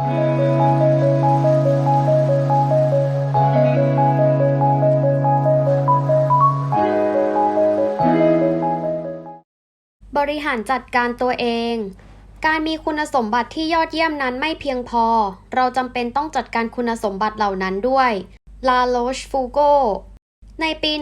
บริหารจัดการตัวเอง การมีคุณสมบัติที่ยอดเยี่ยมนั้นไม่เพียงพอ เราจำเป็นต้องจัดการคุณสมบัติเหล่านั้นด้วย ลาโลชฟูโกในปี 1953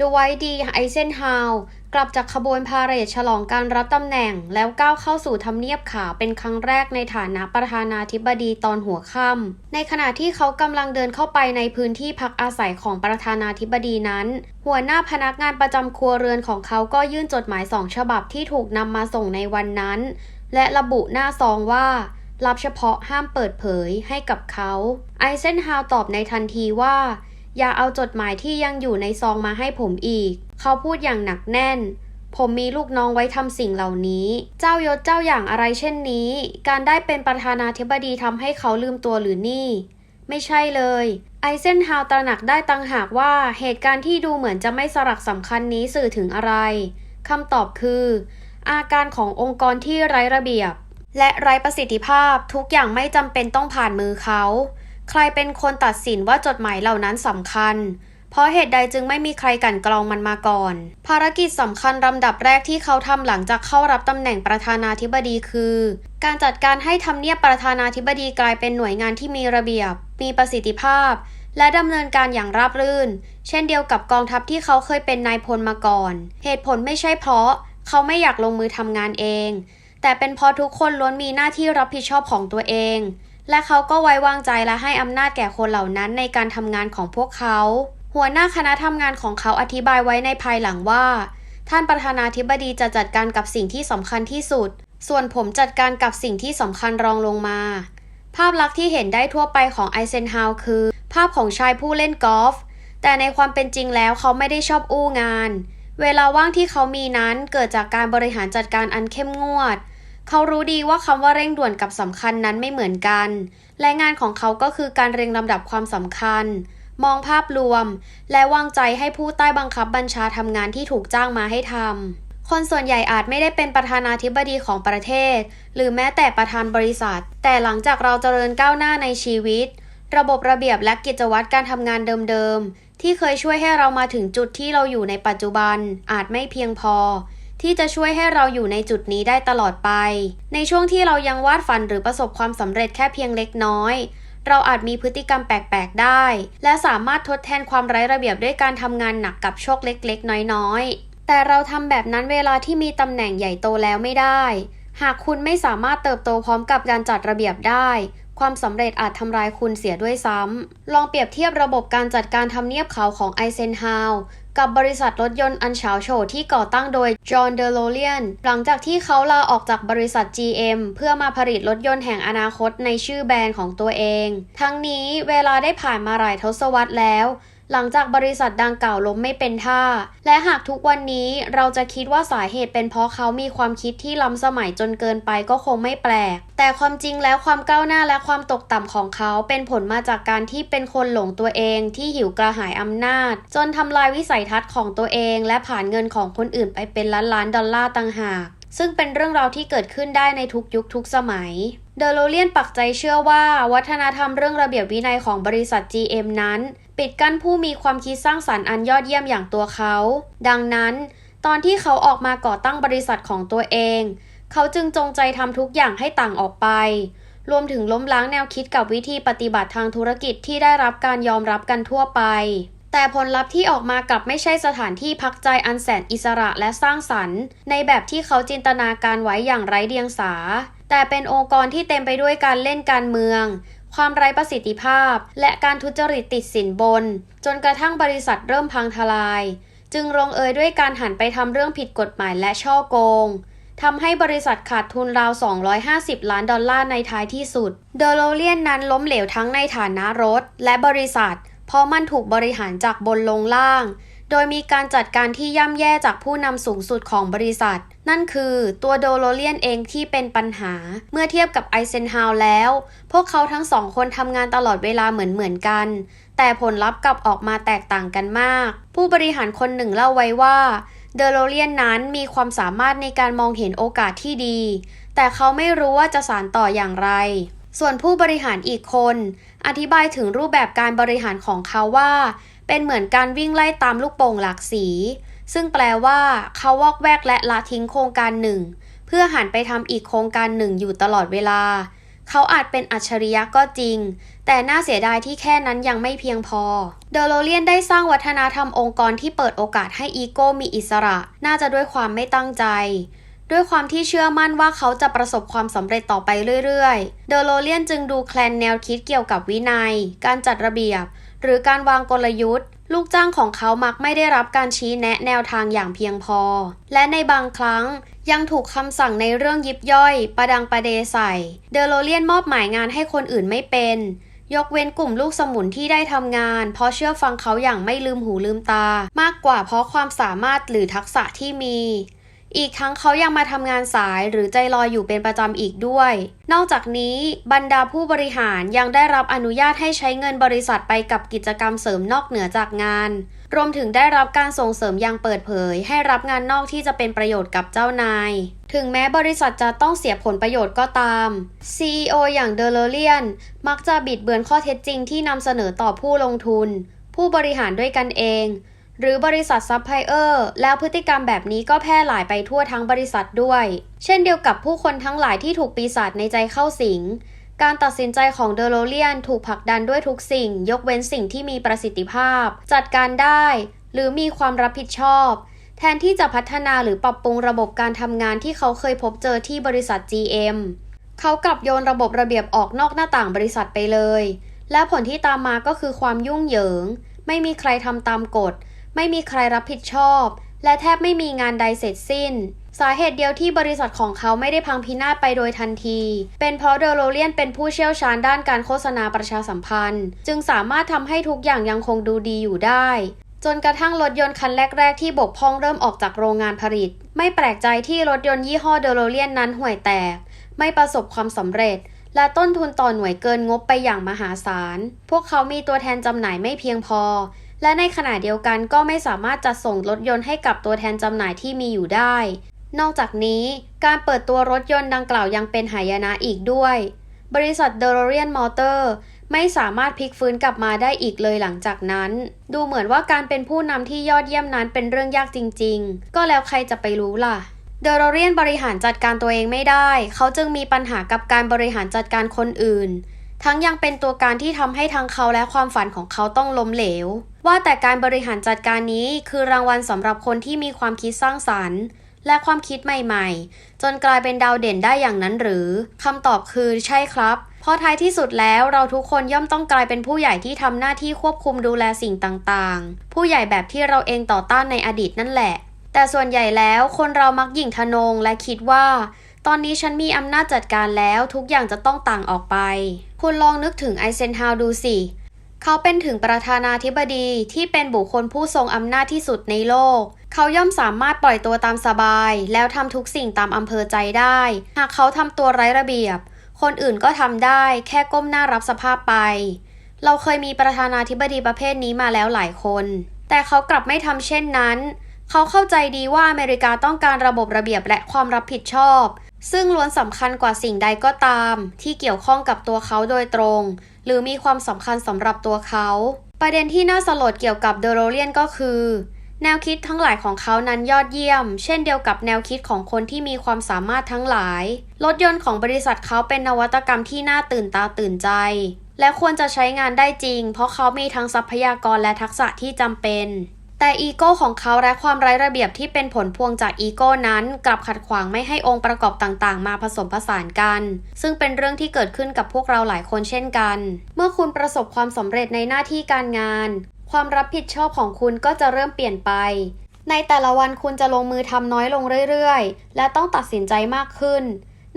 ดไวดีไอเซนฮาวกลับจากขบวนพาเหรดฉลองการรับตำแหน่ง แล้วก้าวเข้าสู่ทำเนียบขาวเป็นครั้งแรกในฐานะประธานาธิบดีตอนหัวค่ำในขณะที่เขากำลังเดินเข้าไปในพื้นที่พักอาศัยของประธานาธิบดีนั้น หัวหน้าพนักงานประจำครัวเรือนของเขาก็ยื่นจดหมายสองฉบับที่ถูกนำมาส่งในวันนั้น และระบุหน้าซองว่ารับเฉพาะห้ามเปิดเผยให้กับเขา ไอเซนฮาวตอบในทันทีว่า อย่าเอาจดหมายที่ยังอยู่ในซองมาให้ผมอีก เขาพูดอย่างหนักแน่น ผมมีลูกน้องไว้ทำสิ่งเหล่านี้ เจ้ายศเจ้าอย่างอะไรเช่นนี้ การได้เป็นประธานาธิบดีทำให้เขาลืมตัวหรือนี่ ไม่ใช่เลย ไอเซนฮาวตระหนักได้ตังหากว่าเหตุการณ์ที่ดูเหมือนจะไม่สลักสำคัญนี้สื่อถึงอะไรคำตอบคือ อาการขององค์กรที่ไร้ระเบียบ และไร้ประสิทธิภาพทุกอย่างไม่จำเป็นต้องผ่านมือเขา ใครเป็นคนตัดสินว่าจดหมายเหล่านั้นสำคัญ เพราะเหตุใดจึงไม่มีใครกันกรองมันมาก่อน ภารกิจสำคัญลำดับแรกที่เขาทำหลังจากเข้ารับตำแหน่งประธานาธิบดีคือ การจัดการให้ทำเนียบประธานาธิบดีกลายเป็นหน่วยงานที่มีระเบียบ มีประสิทธิภาพ และดำเนินการอย่างราบรื่น เช่นเดียวกับกองทัพที่เขาเคยเป็นนายพลมาก่อน เหตุผลไม่ใช่เพราะ เขาไม่อยากลงมือทำงานเอง แต่เป็นเพราะทุกคนล้วนมีหน้าที่รับผิดชอบของตัวเอง และเขาก็ไว้วางใจและให้อำนาจแก่คนเหล่านั้นในการทำงานของพวกเขา หัวหน้าคณะทำงานของเขาอธิบายไว้ในภายหลังว่า ท่านประธานาธิบดีจะจัดการกับสิ่งที่สำคัญที่สุด ส่วนผมจัดการกับสิ่งที่สำคัญรองลงมา ภาพลักษณ์ที่เห็นได้ทั่วไปของไอเซนฮาวคือ ภาพของชายผู้เล่นกอล์ฟแต่ในความเป็นจริงแล้วเขาไม่ได้ชอบอู้งาน เวลาว่างที่เขามีนั้นเกิดจากการบริหารจัดการอันเข้มงวด เขารู้ดีว่าคำว่าเร่งด่วนกับสำคัญนั้นไม่เหมือนกัน และงานของเขาก็คือการเรียงลำดับความสำคัญ มองภาพรวม และวางใจให้ผู้ใต้บังคับบัญชาทำงานที่ถูกจ้างมาให้ทำ คนส่วนใหญ่อาจไม่ได้เป็นประธานาธิบดีของประเทศ หรือแม้แต่ประธานบริษัท แต่หลังจากเราเจริญก้าวหน้าในชีวิต ระบบระเบียบและกิจวัตรการทำงานเดิมๆที่เคยช่วยให้เรามาถึงจุดที่เราอยู่ในปัจจุบันอาจไม่เพียงพอ ที่จะช่วยให้เราอยู่ในจุดนี้ได้ตลอดไป ในช่วงที่เรายังวาดฝันหรือประสบความสำเร็จแค่เพียงเล็กน้อย เราอาจมีพฤติกรรมแปลกๆได้ และสามารถทดแทนความไร้ระเบียบด้วยการทำงานหนักกับโชคเล็กๆ น้อยๆ แต่เราทำแบบนั้นเวลาที่มีตำแหน่งใหญ่โตแล้วไม่ได้ หากคุณไม่สามารถเติบโตพร้อมกับการจัดระเบียบได้ ความสำเร็จอาจทำลายคุณเสียด้วยซ้ำ ลองเปรียบเทียบระบบการจัดการทำเนียบขาวของไอเซนฮาวกับบริษัทรถยนต์อันเฉาโฉที่ก่อตั้งโดยจอห์นเดโลเลียนหลังจากที่เขาลาออกจากบริษัท GM เพื่อมาผลิตรถยนต์แห่งอนาคตในชื่อแบรนด์ของตัวเอง ทั้งนี้เวลาได้ผ่านมาหลายทศวรรษแล้ว หลังจากบริษัทดังกล่าวล้มไม่เป็นท่า และหากทุกวันนี้เราจะคิดว่าสาเหตุเป็นเพราะเขามีความคิดที่ล้ำสมัยจนเกินไปก็คงไม่แปลก แต่ความจริงแล้วความก้าวหน้าและความตกต่ำของเขาเป็นผลมาจากการที่เป็นคนหลงตัวเองที่หิวกระหายอำนาจ จนทำลายวิสัยทัศน์ของตัวเอง และผ่านเงินของคนอื่นไปเป็นล้านล้านดอลลาร์ต่างหากซึ่งเป็นเรื่องราวที่เกิดขึ้นได้ในทุกยุคทุกสมัย เดโลเลียนปักใจเชื่อว่า วัฒนธรรมเรื่องระเบียบวินัยของบริษัท GM นั้น ปิดกั้นผู้มีความคิดสร้างสรรค์อันยอดเยี่ยมอย่างตัวเขา ดังนั้น ตอนที่เขาออกมาก่อตั้งบริษัทของตัวเอง เขาจึงจงใจทำทุกอย่างให้ต่างออกไป รวมถึงล้มล้างแนวคิดกับวิธีปฏิบัติทางธุรกิจที่ได้รับการยอมรับกันทั่วไป แต่ผลลัพธ์ที่ออกมากลับไม่ใช่สถานที่พักใจอันแสนอิสระและสร้างสรรค์ ในแบบที่เขาจินตนาการไว้อย่างไร้เดียงสา แต่เป็นองค์กรที่เต็มไปด้วยการเล่นการเมือง ความไร้ประสิทธิภาพ และการทุจริตติดสินบน จนกระทั่งบริษัทเริ่มพังทลาย จึงลงเอยด้วยการหันไปทำเรื่องผิดกฎหมายและช่อโกงทำให้บริษัทขาดทุนราว 250 ล้านดอลลาร์ในท้ายที่สุด เดโลเลียนนั้นล้มเหลวทั้งในฐานะรถ และบริษัท เพราะมันถูกบริหารจากบนลงล่าง โดยมีการจัดการที่ย่ำแย่จากผู้นำสูงสุดของบริษัท นั่นคือตัวโดโลเลียนเองที่เป็นปัญหา เมื่อเทียบกับไอเซนฮาวแล้ว พวกเขาทั้งสองคนทำงานตลอดเวลาเหมือนเหมือนกัน แต่ผลลัพธ์กลับออกมาแตกต่างกันมาก ผู้บริหารคนหนึ่งเล่าไว้ว่าเดโลเลียนนั้นมีความสามารถในการมองเห็นโอกาสที่ดี แต่เขาไม่รู้ว่าจะสานต่ออย่างไร ส่วนผู้บริหารอีกคน อธิบายถึงรูปแบบการบริหารของเขาว่า เป็นเหมือนการวิ่งไล่ตามลูกโป่งหลากสี ซึ่งแปลว่าเขาวอกแวกและละทิ้งโครงการหนึ่ง เพื่อหันไปทำอีกโครงการหนึ่งอยู่ตลอดเวลา เขาอาจเป็นอัจฉริยะก็จริง แต่น่าเสียดายที่แค่นั้นยังไม่เพียงพอ เดโลเลียนได้สร้างวัฒนธรรมองค์กรที่เปิดโอกาสให้อีโก้มีอิสระ น่าจะด้วยความไม่ตั้งใจด้วยความที่เชื่อมั่นว่าเขาจะประสบความสำเร็จต่อไปเรื่อยๆ เดโลเลียนจึงดูแคลนแนวคิดเกี่ยวกับวินัย การจัดระเบียบ หรือการวางกลยุทธ์ ลูกจ้างของเขามักไม่ได้รับการชี้แนะแนวทางอย่างเพียงพอ และในบางครั้งยังถูกคำสั่งในเรื่องยิบย่อย ประดังประเดใส่ เดโลเลียนมอบหมายงานให้คนอื่นไม่เป็น ยกเว้นกลุ่มลูกสมุนที่ได้ทำงาน เพราะเชื่อฟังเขาอย่างไม่ลืมหูลืมตา มากกว่าเพราะความสามารถหรือทักษะที่มี อีกทั้งเขายังมาทำงานสายหรือใจลอยอยู่เป็นประจำอีกด้วย นอกจากนี้บรรดาผู้บริหารยังได้รับอนุญาตให้ใช้เงินบริษัทไปกับกิจกรรมเสริมนอกเหนือจากงาน รวมถึงได้รับการส่งเสริมอย่างเปิดเผย ให้รับงานนอกที่จะเป็นประโยชน์กับเจ้านาย ถึงแม้บริษัทจะต้องเสียผลประโยชน์ก็ตาม CEO อย่างเดลเลียนมักจะบิดเบือนข้อเท็จจริงที่นำเสนอต่อผู้ลงทุน ผู้บริหารด้วยกันเอง หรือบริษัทซัพพลายเออร์แล้วพฤติกรรมแบบนี้ก็แพร่หลายไปทั่วทั้งบริษัทด้วย เช่นเดียวกับผู้คนทั้งหลายที่ถูกปีศาจในใจเข้าสิง การตัดสินใจของเดโลเลียนถูกผลักดันด้วยทุกสิ่ง ยกเว้นสิ่งที่มีประสิทธิภาพ จัดการได้ หรือมีความรับผิดชอบ แทนที่จะพัฒนาหรือปรับปรุงระบบการทำงานที่เขาเคยพบเจอที่บริษัท GM เขากลับโยนระบบระเบียบออกนอกหน้าต่างบริษัทไปเลย และผลที่ตามมาก็คือความยุ่งเหยิง ไม่มีใครทำตามกฎ ไม่มีใครรับผิดชอบ และแทบไม่มีงานใดเสร็จสิ้น สาเหตุเดียวที่บริษัทของเขาไม่ได้พังพินาศไปโดยทันที เป็นเพราะเดโลเลียนเป็นผู้เชี่ยวชาญด้านการโฆษณาประชาสัมพันธ์ จึงสามารถทำให้ทุกอย่างยังคงดูดีอยู่ได้จนกระทั่งรถยนต์คันแรก ๆ ที่บกพร่องเริ่มออกจากโรงงานผลิต ไม่แปลกใจที่รถยนต์ยี่ห้อเดโลเลียนนั้นห่วยแตก ไม่ประสบความสำเร็จ และต้นทุนต่อหน่วยเกินงบไปอย่างมหาศาล พวกเขามีตัวแทนจำหน่ายไม่เพียงพอ และในขณะเดียวกันก็ไม่สามารถจัดส่งรถยนต์ให้กับตัวแทนจำหน่ายที่มีอยู่ได้ นอกจากนี้การเปิดตัวรถยนต์ดังกล่าวยังเป็นหายนะอีกด้วย บริษัทเดโ o เรียนมอเตอร์ไม่สามารถพลิกฟื้นกลับมาได้อีกเลยหลังจากนั้น ดูเหมือนว่าการเป็นผู้นำที่ยอดเยี่ยมนั้นเป็นเรื่องยากจริง ๆ ก็แล้วใครจะไปรู้ล่ะเดโ o เรียนบริหารจัดการตัวเองไม่ได้ เขาจึงมีปัญหากับการบริหารจัดการคนอื่น ทั้งยังเป็นตัวการที่ทำให้ทั้งเขาและความฝันของเขาต้องล้มเหลว ว่าแต่การบริหารจัดการนี้คือรางวัลสำหรับคนที่มีความคิดสร้างสรรค์ และความคิดใหม่ๆ จนกลายเป็นดาวเด่นได้อย่างนั้นหรือคำตอบคือใช่ครับ เพราะท้ายที่สุดแล้วเราทุกคนย่อมต้องกลายเป็นผู้ใหญ่ที่ทำหน้าที่ควบคุมดูแลสิ่งต่างๆ ผู้ใหญ่แบบที่เราเองต่อต้านในอดีตนั่นแหละ แต่ส่วนใหญ่แล้วคนเรามักหยิ่งทะนงและคิดว่า ตอนนี้ฉันมีอำนาจจัดการแล้วทุกอย่างจะต้องต่างออกไป คุณลองนึกถึงไอเซนฮาวดูสิ เขาเป็นถึงประธานาธิบดีที่เป็นบุคคลผู้ทรงอำนาจที่สุดในโลก เขาย่อมสามารถปล่อยตัวตามสบาย แล้วทำทุกสิ่งตามอำเภอใจได้ หากเขาทำตัวไร้ระเบียบ คนอื่นก็ทำได้แค่ก้มหน้ารับสภาพไป เราเคยมีประธานาธิบดีประเภทนี้มาแล้วหลายคน แต่เขากลับไม่ทำเช่นนั้น เขาเข้าใจดีว่าอเมริกาต้องการระบบระเบียบและความรับผิดชอบ ซึ่งล้วนสำคัญกว่าสิ่งใดก็ตาม ที่เกี่ยวข้องกับตัวเขาโดยตรง หรือมีความสำคัญสำหรับตัวเขา ประเด็นที่น่าสลดเกี่ยวกับเดโรเลียนก็คือ แนวคิดทั้งหลายของเขานั้นยอดเยี่ยม เช่นเดียวกับแนวคิดของคนที่มีความสามารถทั้งหลาย รถยนต์ของบริษัทเขาเป็นนวัตกรรมที่น่าตื่นตาตื่นใจ และควรจะใช้งานได้จริง เพราะเขามีทั้งทรัพยากรและทักษะที่จำเป็น แต่อีโก้ของเขาและความไร้ระเบียบที่เป็นผลพวงจากอีโก้นั้น กลับขัดขวางไม่ให้องค์ประกอบต่างๆ มาผสมผสานกัน ซึ่งเป็นเรื่องที่เกิดขึ้นกับพวกเราหลายคนเช่นกัน เมื่อคุณประสบความสำเร็จในหน้าที่การงาน ความรับผิดชอบของคุณก็จะเริ่มเปลี่ยนไป ในแต่ละวันคุณจะลงมือทำน้อยลงเรื่อยๆ และต้องตัดสินใจมากขึ้น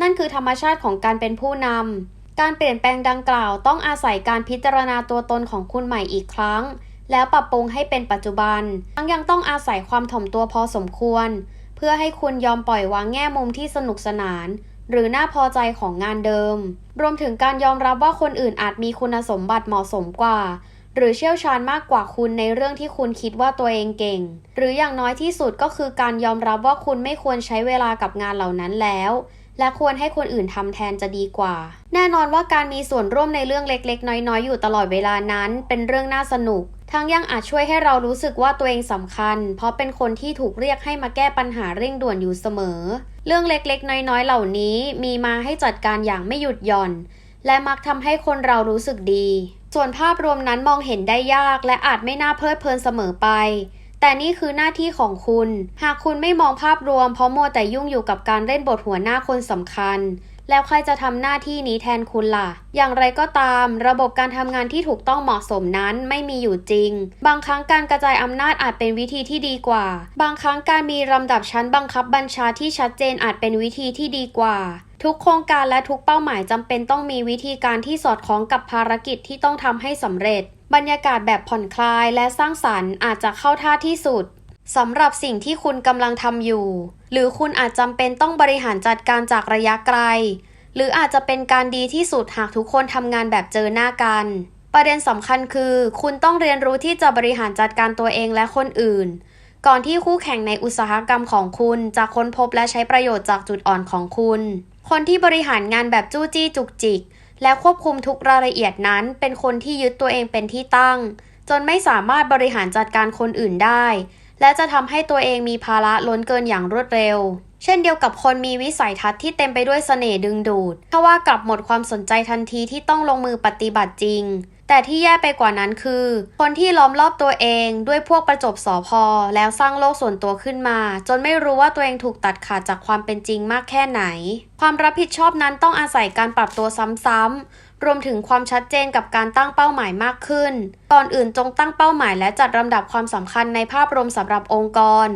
นั่นคือธรรมชาติของการเป็นผู้นำการเปลี่ยนแปลงดังกล่าวต้องอาศัยการพิจารณาตัวตนของคุณใหม่อีกครั้ง แล้วปรับปรุงให้เป็นปัจจุบัน ทั้งยังต้องอาศัยความถ่อมตัวพอสมควร เพื่อให้คุณยอมปล่อยวางแง่มุมที่สนุกสนาน หรือน่าพอใจของงานเดิม รวมถึงการยอมรับว่าคนอื่นอาจมีคุณสมบัติเหมาะสมกว่า หรือเชี่ยวชาญมากกว่าคุณในเรื่องที่คุณคิดว่าตัวเองเก่ง หรืออย่างน้อยที่สุดก็คือการยอมรับว่าคุณไม่ควรใช้เวลากับงานเหล่านั้นแล้วและควรให้คนอื่นทำแทนจะดีกว่า แน่นอนว่าการมีส่วนร่วมในเรื่องเล็กๆ น้อยๆ อยู่ตลอดเวลานั้น เป็นเรื่องน่าสนุก ทั้งยังอาจช่วยให้เรารู้สึกว่าตัวเองสำคัญ เพราะเป็นคนที่ถูกเรียกให้มาแก้ปัญหาเร่งด่วนอยู่เสมอ เรื่องเล็กๆ น้อยๆ เหล่านี้มีมาให้จัดการอย่างไม่หยุดหย่อน และมักทำให้คนเรารู้สึกดี ส่วนภาพรวมนั้นมองเห็นได้ยาก และอาจไม่น่าเพลิดเพลินเสมอไป แต่นี่คือหน้าที่ของคุณ หากคุณไม่มองภาพรวมเพราะมัวแต่ยุ่งอยู่กับการเล่นบทหัวหน้าคนสำคัญ แล้วใครจะทำหน้าที่นี้แทนคุณล่ะ อย่างไรก็ตาม ระบบการทำงานที่ถูกต้องเหมาะสมนั้นไม่มีอยู่จริง บางครั้งการกระจายอำนาจอาจเป็นวิธีที่ดีกว่า บางครั้งการมีลำดับชั้นบังคับบัญชาที่ชัดเจนอาจเป็นวิธีที่ดีกว่า ทุกโครงการและทุกเป้าหมายจำเป็นต้องมีวิธีการที่สอดคล้องกับภารกิจที่ต้องทำให้สำเร็จ บรรยากาศแบบผ่อนคลายและสร้างสรรค์อาจจะเข้าท่าที่สุดสำหรับสิ่งที่คุณกำลังทำอยู่ หรือคุณอาจจำเป็นต้องบริหารจัดการจากระยะไกล หรืออาจจะเป็นการดีที่สุดหากทุกคนทำงานแบบเจอหน้ากัน ประเด็นสำคัญคือ คุณต้องเรียนรู้ที่จะบริหารจัดการตัวเองและคนอื่น ก่อนที่คู่แข่งในอุตสาหกรรมของคุณจะค้นพบและใช้ประโยชน์จากจุดอ่อนของคุณ คนที่บริหารงานแบบจู้จี้จุกจิก และควบคุมทุกรายละเอียดนั้น เป็นคนที่ยึดตัวเองเป็นที่ตั้ง จนไม่สามารถบริหารจัดการคนอื่นได้ และจะทำให้ตัวเองมีภาระล้นเกินอย่างรวดเร็ว เช่นเดียวกับคนมีวิสัยทัศน์ที่เต็มไปด้วยเสน่ห์ดึงดูดถ้าว่ากลับหมดความสนใจทันทีที่ต้องลงมือปฏิบัติจริง แต่ที่แย่ไปกว่านั้นคือ คนที่ล้อมรอบตัวเองด้วยพวกประจบสอพอ แล้วสร้างโลกส่วนตัวขึ้นมา จนไม่รู้ว่าตัวเองถูกตัดขาดจากความเป็นจริงมากแค่ไหน ความรับผิดชอบนั้นต้องอาศัยการปรับตัวซ้ำๆ รวมถึงความชัดเจนกับการตั้งเป้าหมายมากขึ้น ก่อนอื่นจงตั้งเป้าหมายและจัดลำดับความสำคัญในภาพรวมสำหรับองค์กร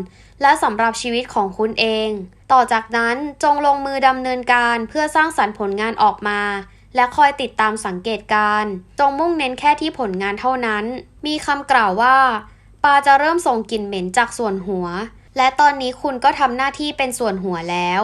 และสำหรับชีวิตของคุณเอง ต่อจากนั้นจงลงมือดำเนินการเพื่อสร้างสรรค์ผลงานออกมา และคอยติดตามสังเกตการ จงมุ่งเน้นแค่ที่ผลงานเท่านั้น มีคำกล่าวว่า ปลาจะเริ่มส่งกลิ่นเหม็นจากส่วนหัว และตอนนี้คุณก็ทำหน้าที่เป็นส่วนหัวแล้ว